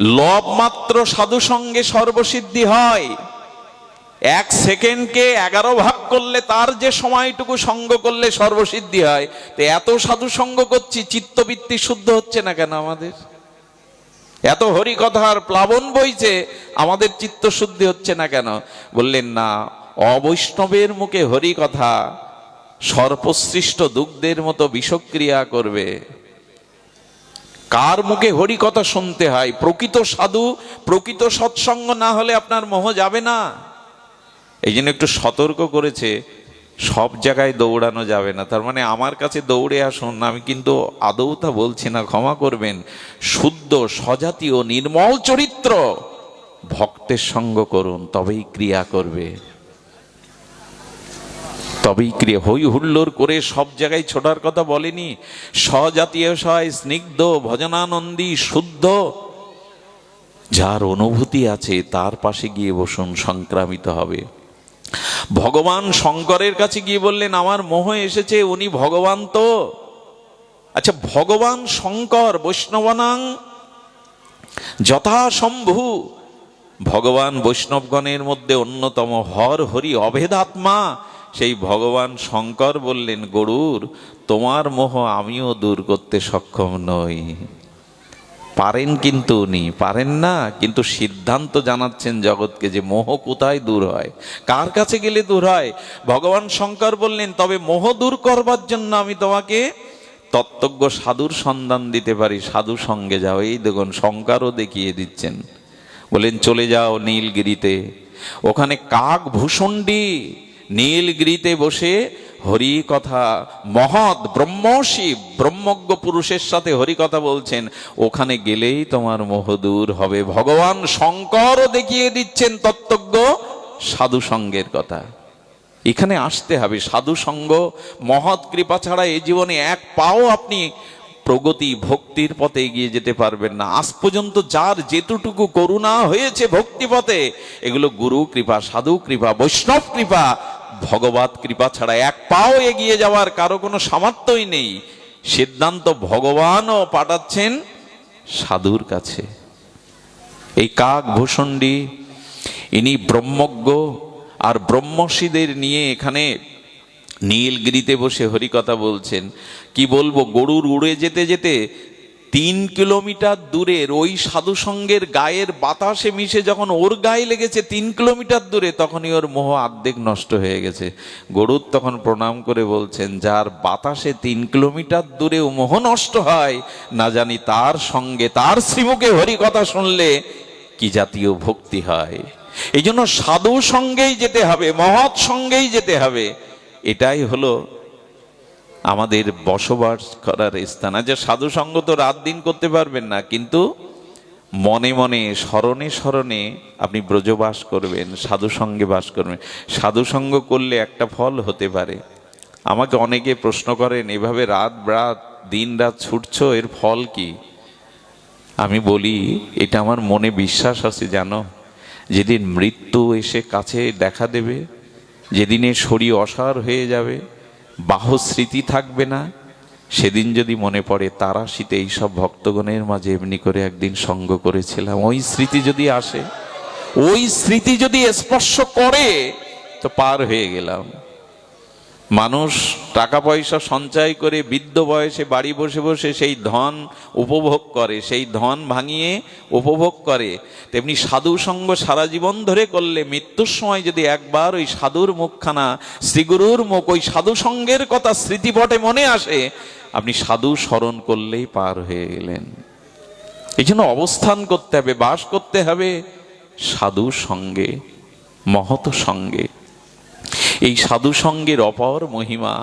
লব মাত্র সাধু সঙ্গে সর্বসিদ্ধি হয়। এক সেকেন্ডকে এগারো ভাগ করলে তার যে সময়টুকু সঙ্গ করলে সর্বসিদ্ধি হয়, তো এত সাধু সঙ্গ করছি, চিত্তবৃত্তি শুদ্ধ হচ্ছে না কেন আমাদের? এত হরি কথার প্লাবন বইছে, আমাদের চিত্ত শুদ্ধি হচ্ছে না কেন? বললেন, না, অবৈষ্ণবের মুখে হরি কথা সর্পসৃষ্ট দুগ্ধের মতো বিষক্রিয়া করবে। কার মুখে হরি কথা শুনতে হয়? প্রকৃত সাধু, প্রকৃত সৎসঙ্গ না হলে আপনার মোহ যাবে না। এই জন্য একটু সতর্ক করেছে, সব জায়গায় দৌড়ানো যাবে না। তার মানে আমার কাছে দৌড়ে আসুন, আমি কিন্তু আদৌ তা বলছি না, ক্ষমা করবেন। শুদ্ধ, সজাতীয়, নির্মল চরিত্র ভক্তের সঙ্গ করুন, তবেই ক্রিয়া করবে। তবেই ক্রিয়া। হই হুল্লোর করে সব জায়গায় ছোটার কথা বলেনি। স্বজাতীয় সয় স্নিগ্ধ, ভজনানন্দী, শুদ্ধ। যার অনুভূতি আছে তার পাশে গিয়ে বসুন, সংক্রামিত হবে। ভগবান শঙ্করের কাছে গিয়ে বললেন, আমার মোহ এসেছে, উনি ভগবান তো? আচ্ছা ভগবান শঙ্কর, বৈষ্ণবানাং যথাসম্ভু। ভগবান বৈষ্ণবগণের মধ্যে অন্যতম হর হরি অভেদাত্মা। সেই ভগবান শঙ্কর বললেন, গরুর, তোমার মোহ আমিও দূর করতে সক্ষম নই। পারেন কিন্তু উনি, পারেন না, কিন্তু সিদ্ধান্ত জানাচ্ছেন জগৎকে যে মোহ কোথায় দূর হয়, কার কাছে গেলে দূর হয়? ভগবান শঙ্কর বললেন, তবে মোহ দূর করবার জন্য আমি তোমাকে তত্ত্বজ্ঞ সাধুর সন্ধান দিতে পারি, সাধু সঙ্গে যাও। এই দেখুন, শঙ্করও দেখিয়ে দিচ্ছেন। বলেন, চলে যাও নীলগিরিতে, ওখানে কাক ভূষণ্ডী নীলগিরিতে বসে হরি কথা মহৎ ব্রহ্মশি ব্রহ্মজ্ঞ পুরুষের সাথে হরি কথা বলছেন, ওখানে গেলেই তোমার মোহ দূর হবে। ভগবান শঙ্করও দেখিয়ে দিচ্ছেন তত্ত্বজ্ঞ সাধু সঙ্গের কথা। এখানে আসতে হবে। সাধু সঙ্গ, মহৎ কৃপা ছাড়া এই জীবনে এক পাও আপনি প্রগতি ভক্তির পথে এগিয়ে যেতে পারবেন না। আজ পর্যন্ত যার যেটুকু করুণা হয়েছে ভক্তি পথে এগুলো গুরু কৃপা, সাধু কৃপা, বৈষ্ণব কৃপা ভগবত কৃপা ছাড়া এক পাও এগিয়ে যাওয়ার কারও কোনো সামর্থ্যই নেই। সিদ্ধান্ত ভগবানও পাঠাচ্ছেন সাধুর কাছে। এই কাক ভূষণ্ডী ইনি ব্রহ্মজ্ঞ আর ব্রহ্মশীদের নিয়ে এখানে নীলগিরিতে বসে হরিকথা বলছেন, কি বলব, গরুর উড়ে যেতে যেতে তিন কিলোমিটার দূরের ওই সাধু সঙ্গের গায়ের বাতাসে মিশে যখন ওর গায়ে লেগেছে তিন কিলোমিটার দূরে, তখনই ওর মোহ আর্ধেক নষ্ট হয়ে গেছে। গরুর তখন প্রণাম করে বলছেন, যার বাতাসে তিন কিলোমিটার দূরে মোহ নষ্ট হয়, না জানি তার সঙ্গে তার শ্রীমুখে হরি কথা শুনলে কি জাতীয় ভক্তি হয়? এই জন্য সাধু সঙ্গেই যেতে হবে, মহৎ সঙ্গেই যেতে হবে। এটাই হলো আমাদের বসবাস করার স্থান। আচ্ছা সাধু সঙ্গ তো রাত দিন করতে পারবেন না, কিন্তু মনে মনে, স্মরণে স্মরণে আপনি ব্রজবাস করবেন, সাধু সঙ্গে বাস করবেন। সাধু সঙ্গ করলে একটা ফল হতে পারে। আমাকে অনেকে প্রশ্ন করেন, এভাবে রাত রাত দিন রাত ছুটছো, এর ফল কি? আমি বলি, এটা আমার মনে বিশ্বাস আছে, জানো? যেদিন মৃত্যু এসে কাছে দেখা দেবে, যেদিনে শরীর অসার হয়ে যাবে বাহ স্মৃতি থাকবে না। সেদিন যদি মনে পড়ে তারা শীতে এইসব ভক্তগণের মাঝে এমনি করে একদিন সঙ্গ করেছিলাম। ওই স্মৃতি যদি আসে, ওই স্মৃতি যদি স্পর্শ করে, তো পার হয়ে গেলাম। মানুষ টাকা পয়সা সঞ্চয় করে বৃদ্ধ বয়সে বাড়ি বসে বসে সেই ধন উপভোগ করে, সেই ধন ভাঙিয়ে উপভোগ করে। তেমনি সাধু সঙ্গ সারা জীবন ধরে করলে মৃত্যুর সময় যদি একবার ওই সাধুর মুখখানা, শ্রীগুরুর মুখ ওই সাধু সঙ্গের কথা স্মৃতিপটে মনে আসে, আপনি সাধু স্মরণ করলেই পার হয়ে গেলেন। এই জন্য অবস্থান করতে হবে, বাস করতে হবে সাধু সঙ্গে মহত সঙ্গে। এই সাধুসঙ্গের অপর মহিমা।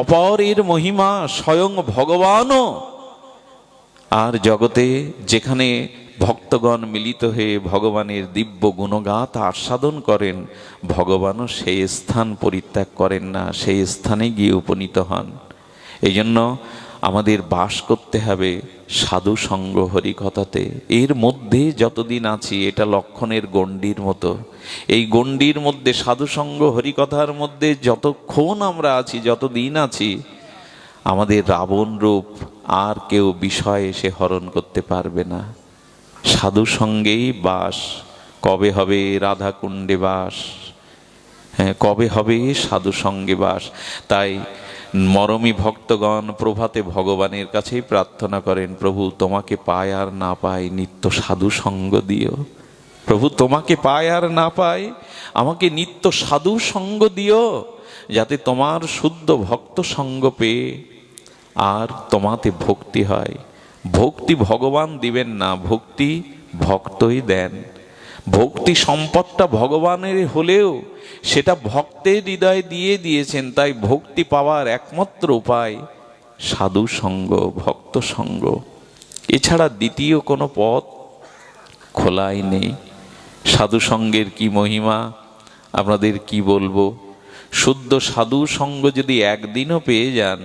অপরের মহিমা স্বয়ং ভগবানও। আর জগতে যেখানে ভক্তগণ মিলিত হয়ে ভগবানের দিব্য গুণগাত আস্বাদন করেন, ভগবানও সেই স্থান পরিত্যাগ করেন না, সেই স্থানে গিয়ে উপনীত হন। এই জন্য আমাদের বাস করতে হবে সাধু সঙ্গ হরিকথাতে। এর মধ্যে যতদিন আছি, এটা লক্ষণের গণ্ডির মতো। এই গণ্ডির মধ্যে, সাধু সঙ্গ হরিকথার মধ্যে যতক্ষণ আমরা আছি, যতদিন আছি, আমাদের রাবণ রূপ আর কেউ বিষয় এসে হরণ করতে পারবে না। সাধু সঙ্গেই বাস, কবে হবে রাধা কুণ্ডে বাস? হ্যাঁ কবে হবে সাধু সঙ্গে বাস? তাই মরমী ভক্তগণ, প্রভাতে ভগবানের কাছেই প্রার্থনা করেন, প্রভু, তোমাকে পায় আর না পায় নিত্য সাধু সঙ্গ দিও। প্রভু, তোমাকে পায় আর না পায় আমাকে নিত্য সাধু সঙ্গ দিও, যাতে তোমার শুদ্ধ ভক্ত সঙ্গ পেয়ে আর তোমাতে ভক্তি হয়। ভক্তি ভগবান দিবেন না, ভক্তি ভক্তই দেন। ভক্তি সম্পদটা ভগবানের হলেও সেটা ভক্তের হৃদয় দিয়ে দিয়েছেন, তাই ভক্তি পাওয়ার একমাত্র উপায় সাধু সঙ্গ, ভক্ত সঙ্গ। এছাড়া দ্বিতীয় কোনো পথ খোলাই নেই। সাধু সঙ্গের কি মহিমা? আপনাদের কি বলব? শুদ্ধ সাধু সঙ্গ যদি একদিনও পেয়ে যান,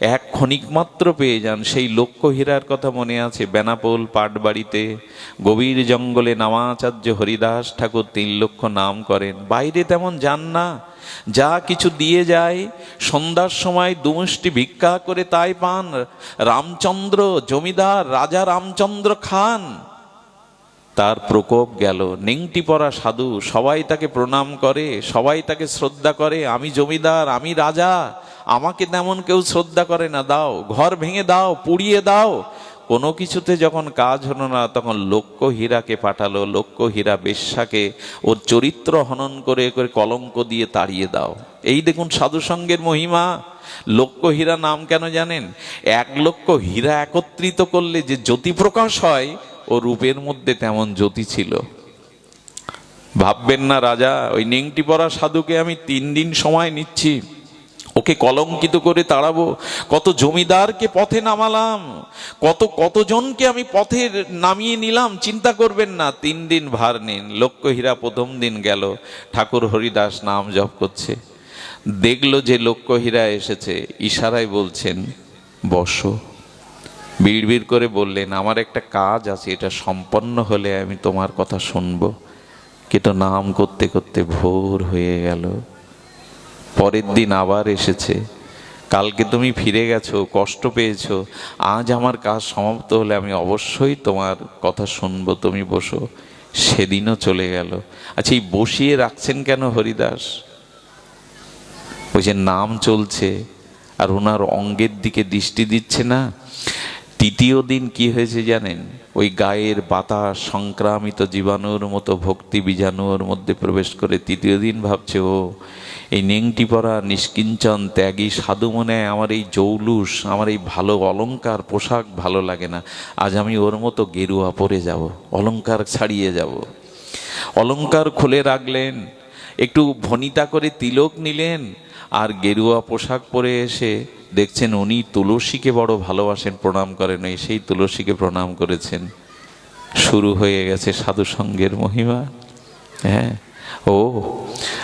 এক ক্ষণিক মাত্র পেয়ে যান, সেই লক্ষ্য হীরার কথা মনে আছে বেনাপোল পাটবাড়িতে। গভীর জঙ্গলে নামাচার্য হরিদাস ঠাকুর তিন লক্ষ নাম করেন। বাইরে তেমন যান না। যা কিছু দিয়ে যায়, সন্ধ্যার সময় দুমুষ্টি ভিক্ষা করে তাই পান। রামচন্দ্র জমিদার, রাজা রামচন্দ্র খান। তার প্রকোপ গেল। নেংটি পরা সাধু সবাই তাকে প্রণাম করে, সবাই তাকে শ্রদ্ধা করে, আমি জমিদার, আমি রাজা, আমাকে তেমন কেউ শ্রদ্ধা করে না, দাও, ঘর ভেঙে দাও, পুড়িয়ে দাও। কোনো কিছুতে যখন কাজ হলো না, তখন লক্ষ্য হীরাকে পাঠালো, লক্ষ্য হীরা বেশ্যাকে ওর চরিত্র হনন করে করে কলঙ্ক দিয়ে তাড়িয়ে দাও। এই দেখুন সাধু সঙ্গের মহিমা। লক্ষ্য হীরা নাম কেন জানেন? এক লক্ষ হীরা একত্রিত করলে যে জ্যোতি প্রকাশ হয় ও রূপের মধ্যে তেমন জ্যোতি ছিল। ভাববেন না রাজা, ওই নেংটি পরা সাধুকে আমি তিন দিন সময় নিচ্ছি। ওকে কলঙ্কিত করে তাড়াবো। কত জমিদারকে পথে নামালাম। কত, কতজনকে আমি পথে নামিয়ে নিলাম। চিন্তা করবেন না, তিন দিন ভার নিন। লক্ষ্য হীরা প্রথম দিন গেল। ঠাকুর হরিদাস নাম জপ করছে। দেখল যে লক্ষ্য হীরা এসেছে। ইশারায় বলছেন, বসো। বিড়বিড় করে বললেন, আমার একটা কাজ আছে, এটা সম্পন্ন হলে আমি তোমার কথা শুনব। কিন্তু নাম করতে করতে ভোর হয়ে গেল। পরের দিন আবার এসেছে। কালকে তুমি ফিরে গেছো, কষ্ট পেয়েছ, আজ আমার কাজ সমাপ্ত হলে আমি অবশ্যই তোমার কথা শুনব, তুমি বসো। সেদিনও চলে গেল। আচ্ছা এই বসিয়ে রাখছেন কেন হরিদাস? ওই যে নাম চলছে, আর ওনার অঙ্গের দিকে দৃষ্টি দিচ্ছে না? তৃতীয় দিন কি হয়েছে জানেন? ওই গায়ের বাতাস সংক্রামিত জীবাণুর মতো, ভক্তি বীজাণুর মধ্যে প্রবেশ করে তৃতীয় দিন ভাবছে, ও, এই নেংটি পরা নিষ্কিঞ্চন ত্যাগী সাধু মনে আমার এই জৌলুস, আমার এই ভালো অলংকার পোশাক ভালো লাগে না। আজ আমি ওর মতো গেরুয়া পরে যাব অলংকার ছাড়িয়ে যাব। অলংকার খুলে রাখলেন, একটু ভনিতা করে তিলক নিলেন আর গেরুয়া পোশাক পরে এসে দেখছেন উনি তুলসীকে বড় ভালোবাসেন, প্রণাম করেন। এই সেই তুলসীকে প্রণাম করেছেন। শুরু হয়ে গেছে সাধু সঙ্গের মহিমা। হ্যাঁ। ও,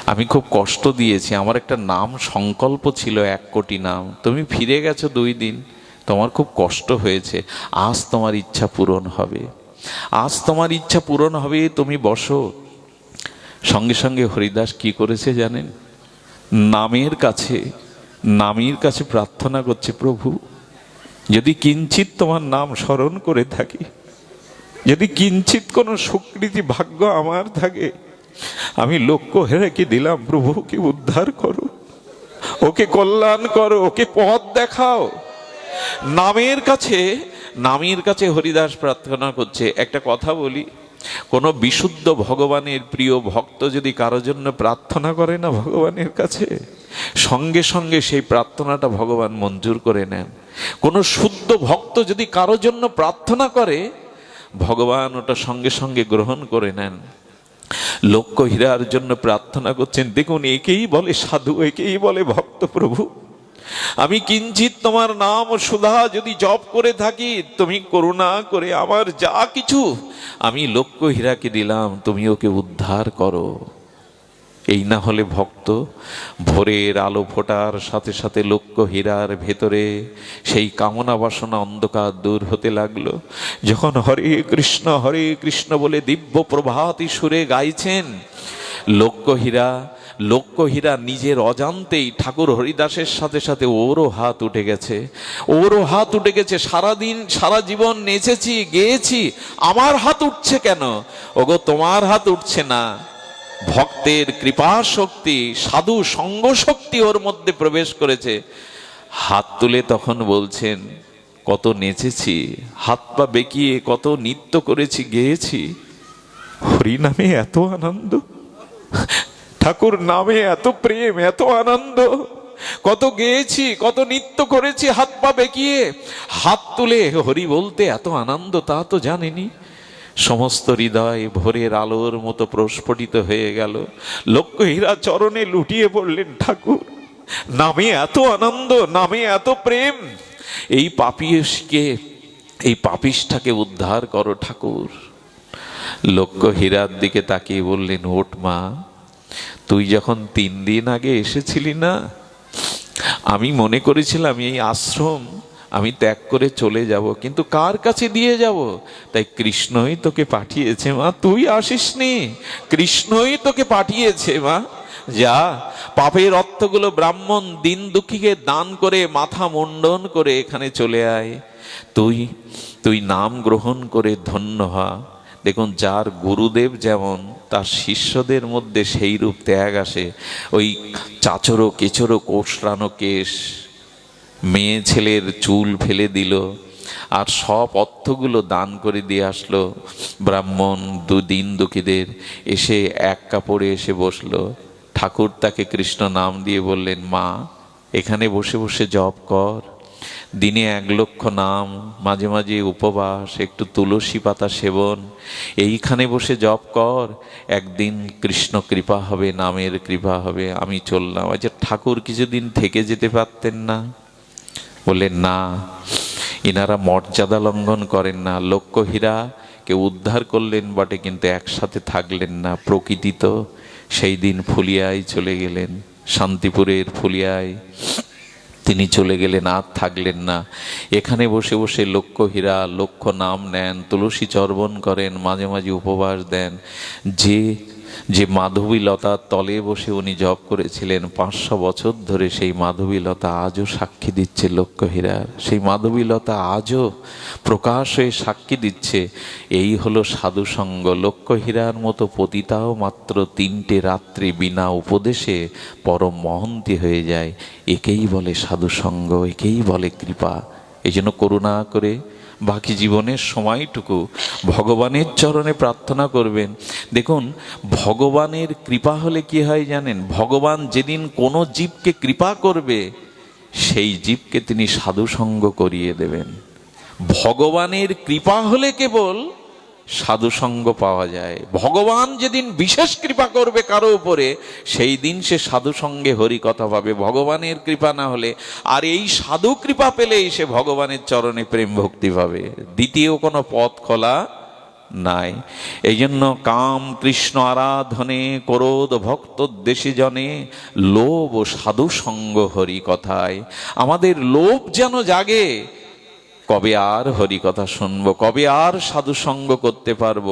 আমি খুব কষ্ট দিয়েছি। আমার একটা নাম সংকল্প ছিল, এক কোটি নাম। তুমি ফিরে গেছো দুই দিন। তোমার খুব কষ্ট হয়েছে। আজ তোমার ইচ্ছা পূরণ হবে। আজ তোমার ইচ্ছা পূরণ হবে, তুমি বসো। সঙ্গে সঙ্গে হরিদাস কি করেছে জানেন? নামের কাছে নামের কাছে প্রার্থনা করছে, প্রভু, যদি কিঞ্চিত তোমার নাম স্মরণ করে থাকি, যদি কিঞ্চিত কোনো সুকৃতি ভাগ্য আমার থাকে, আমি লক্ষ্য হেরেকে দিলাম প্রভুকে উদ্ধার করো, ওকে কল্যাণ করো, ওকে পথ দেখাও। নামের কাছে নামের কাছে হরিদাস প্রার্থনা করছে। একটা কথা বলি কোনো বিশুদ্ধ ভগবানের প্রিয় ভক্ত যদি কারও জন্য প্রার্থনা করে না ভগবানের কাছে? সঙ্গে সঙ্গে সেই প্রার্থনাটা ভগবান মঞ্জুর করে নেন। কোনো শুদ্ধ ভক্ত যদি কারও জন্য প্রার্থনা করে, ভগবান ওটা সঙ্গে সঙ্গে গ্রহণ করে নেন। লক্ষ্য হীরার জন্য প্রার্থনা করছেন, দেখুন, একেই বলে সাধু, একেই বলে ভক্ত প্রভু। আমি কিঞ্চিত তোমার নাম সুধা যদি জপ করে থাকি, তুমি করুণা করে আমার যা কিছু, আমি লক্ষ্য হীরাকে দিলাম, তুমি ওকে উদ্ধার করো। এই না হলে ভক্ত, ভোরের আলো ফোটার সাথে সাথে লক্ষ্য হীরার ভেতরে সেই কামনা বাসনা অন্ধকার দূর হতে লাগল। যখন হরে কৃষ্ণ হরে কৃষ্ণ বলে দিব্য প্রভাতী সুরে গাইছেন লক্ষ্যহীরা লক্ষ্যহীরা নিজের অজান্তেই ঠাকুর হরিদাসের সাথে সাথে ওরও হাত উঠে গেছে। ওরও হাত উঠে গেছে, সারাদিন, সারা জীবন নেচেছি, গেয়েছি, আমার হাত উঠছে কেন? ওগো, তোমার হাত উঠছে না। ভক্তের কৃপা শক্তি সাধু সঙ্গ শক্তি ওর মধ্যে প্রবেশ করেছে। হাত তুলে তখন বলছেন, কত নেচেছি, হাত পা বেঁকিয়ে কত নৃত্য করেছি, গেয়েছি। হরি নামে এত আনন্দ ঠাকুর নামে এত প্রেম, এত আনন্দ। কত গেয়েছি, কত নৃত্য করেছি, হাত পা বেঁকিয়ে। হাত তুলে হরি বলতে এত আনন্দ, তা তো জানেনি। সমস্ত হৃদয় ভোরের আলোর মতো প্রস্ফুটিত হয়ে গেল। লক্ষ্য হীরা চরণে লুটিয়ে পড়লেন ঠাকুর। নামে এত আনন্দ, নামে এত প্রেম। এই পাপিসকে এই পাপিসটাকে উদ্ধার করো ঠাকুর। লক্ষ্য হীরার দিকে তাকিয়ে বললেন ওট মা, তুই যখন তিন দিন আগে এসেছিলি না, আমি মনে করেছিলাম এই আশ্রম আমি ত্যাগ করে চলে যাব, কিন্তু কার কাছে দিয়ে যাব? তাই কৃষ্ণই তোকে পাঠিয়েছে মা, তুই আসিসনি। কৃষ্ণই তোকে পাঠিয়েছে মা। যা, পাপের অর্থগুলো ব্রাহ্মণ দিন দুঃখীকে দান করে মাথা মুন্ডন করে এখানে চলে আয়। তুই তুই নাম গ্রহণ করে ধন্য হ। দেখুন, যার গুরুদেব যেমন, তার শিষ্যদের মধ্যে সেই রূপ ত্যাগ আসে। ওই চাচরো কেচরো কোষরানো কেশ, মেয়ে ছেলের চুল ফেলে দিল, আর সব অর্থগুলো দান করে দিয়ে আসলো। ব্রাহ্মণ দুদিন দুঃখীদের এসে এক কাপড়ে এসে বসল। ঠাকুর তাকে কৃষ্ণ নাম দিয়ে বললেন, মা, এখানে বসে বসে জপ কর। দিনে এক লক্ষ নাম, মাঝে মাঝে উপবাস, একটু তুলসী পাতা সেবন। এইখানে বসে জপ কর, একদিন কৃষ্ণ কৃপা হবে, নামের কৃপা হবে, আমি চললাম। আচ্ছা ঠাকুর কিছুদিন থেকে যেতে পারতেন না। বললেন, না, ইনারা মর্যাদা লঙ্ঘন করেন না। লক্ষ্য হীরা কে উদ্ধার করলেন বটে, কিন্তু একসাথে থাকলেন না। প্রকৃতি তো সেই দিন ফুলিয়ায় চলে গেলেন। শান্তিপুরের ফুলিয়ায় তিনি চলে গেলেন, আর থাকলেন না। এখানে বসে বসে লক্ষ্য হীরা লক্ষ্য নাম নেন, তুলসী চর্বণ করেন, মাঝে মাঝে উপবাস দেন। যে যে মাধবীলতার তলে বসে উনি জপ করেছিলেন পাঁচশো বছর ধরে, সেই মাধবীলতা আজও সাক্ষী দিচ্ছে লক্ষ্য হীরার সেই মাধবীলতা আজও প্রকাশ হয়ে সাক্ষী দিচ্ছে। এই হলো সাধুসঙ্গ। লক্ষ্য হীরার মতো পতিতাও মাত্র তিনটে রাত্রি বিনা উপদেশে পরম মহন্তি হয়ে যায়। একেই বলে সাধুসঙ্গ, একেই বলে কৃপা। এই জন্য করুণা করে বাকি জীবনের সময়টুকু ভগবানের চরণে প্রার্থনা করবেন। দেখুন, ভগবানের কৃপা হলে কি হয় জানেন? ভগবান যেদিন কোনো জীবকে কৃপা করবে, সেই জীবকে তিনি সাধুসঙ্গ করিয়ে দেবেন। ভগবানের কৃপা হলে কেবল সাধুসঙ্গ পাওয়া যায়। ভগবান যেদিন বিশেষ কৃপা করবে কারও উপরে, সেই দিন সে সাধুসঙ্গে হরি কথা পাবে ভগবানের কৃপা না হলে আর এই সাধু কৃপা পেলেই সে ভগবানের চরণে প্রেম ভক্তি পাবে দ্বিতীয় কোনো পথ খোলা নাই। এই জন্য কাম কৃষ্ণ আরাধনে করোদ ভক্ত দেশে জনে, লোভ ও সাধু সঙ্গ হরি কথায়। আমাদের লোভ যেন জাগে কবে আর হরি কথা শুনব? কবে আর সাধু সঙ্গ করতে পারব?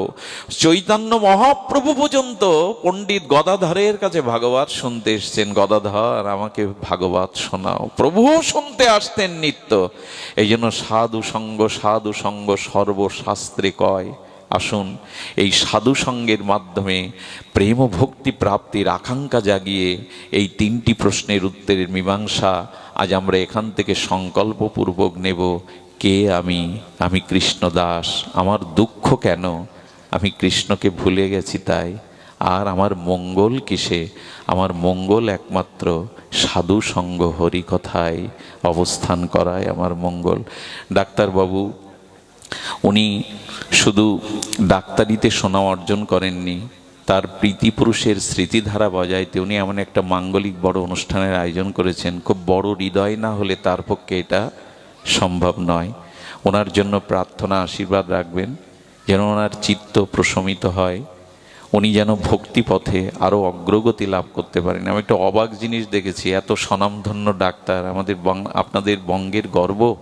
চৈতন্য মহাপ্রভু পর্যন্ত পণ্ডিত গদাধরের কাছে ভাগবত শুনতে এসছেন। গদাধর, আমাকে ভাগবত শোনাও। প্রভুও শুনতে আসতেন নিত্য। এই জন্য সাধু সঙ্গ সাধু সঙ্গ সর্বশাস্ত্রে কয়। আসুন, এই সাধু সঙ্গের মাধ্যমে প্রেম ভক্তি প্রাপ্তির আকাঙ্ক্ষা জাগিয়ে এই তিনটি প্রশ্নের উত্তরের মীমাংসা আজ আমরা এখান থেকে সংকল্পপূর্বক নেব। কে আমি? আমি কৃষ্ণ দাস। আমার দুঃখ কেন? আমি কৃষ্ণকে ভুলে গেছি তাই। আর আমার মঙ্গল কিসে? আমার মঙ্গল একমাত্র সাধু সঙ্গ হরি কথায় অবস্থান করায় আমার মঙ্গল। ডাক্তারবাবু, উনি শুধু ডাক্তারিতে সোনা অর্জন করেননি, তার প্রীতিপুরুষের স্মৃতিধারা বজাইতে উনি এমন একটা মাঙ্গলিক বড় অনুষ্ঠানের আয়োজন করেছেন। খুব বড় হৃদয় না হলে তার পক্ষে এটা সম্ভব নয়। ওনার জন্য প্রার্থনা, আশীর্বাদ রাখবেন, যেন ওনার চিত্ত প্রশমিত হয়। উনি যেন ভক্তি পথে আরও অগ্রগতি লাভ করতে পারেন। আমি একটা অবাক জিনিস দেখেছি, এত স্বনামধন্য ডাক্তার, আমাদের আপনাদের বঙ্গের গর্ব।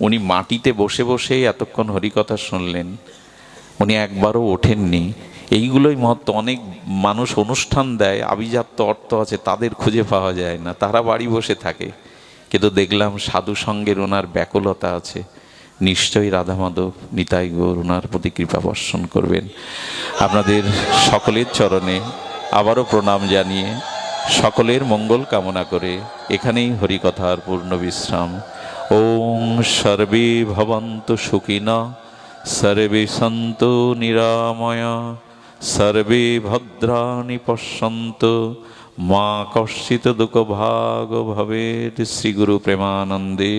উনি মাটিতে বসে বসেই এতক্ষণ হরিকথা শুনলেন। উনি একবারও ওঠেননি। এইগুলোই মহত্ব, অনেক মানুষ অনুষ্ঠান দেয়, আভিজাত্য অর্থ আছে, তাদের খুঁজে পাওয়া যায় না, তারা বাড়ি বসে থাকে। কিন্তু দেখলাম সাধু সঙ্গের ওনার ব্যাকুলতা আছে। নিশ্চয়ই রাধা মাধব নিতাই গৌর ওনার প্রতি কৃপা বর্ষণ করবেন। আপনাদের সকলের চরণে আবারও প্রণাম জানিয়ে সকলের মঙ্গল কামনা করে এখানেই হরিকথার পূর্ণ বিশ্রাম। ওং সর্বে ভবন্ত সুখিনা, সর্বে সন্তু নিরাময়া, সর্বে ভদ্রাণি পশ্যন্ত মা কর্ষিত দুঃখ ভাগ ভবেত শ্রীগুরু প্রেমানন্দে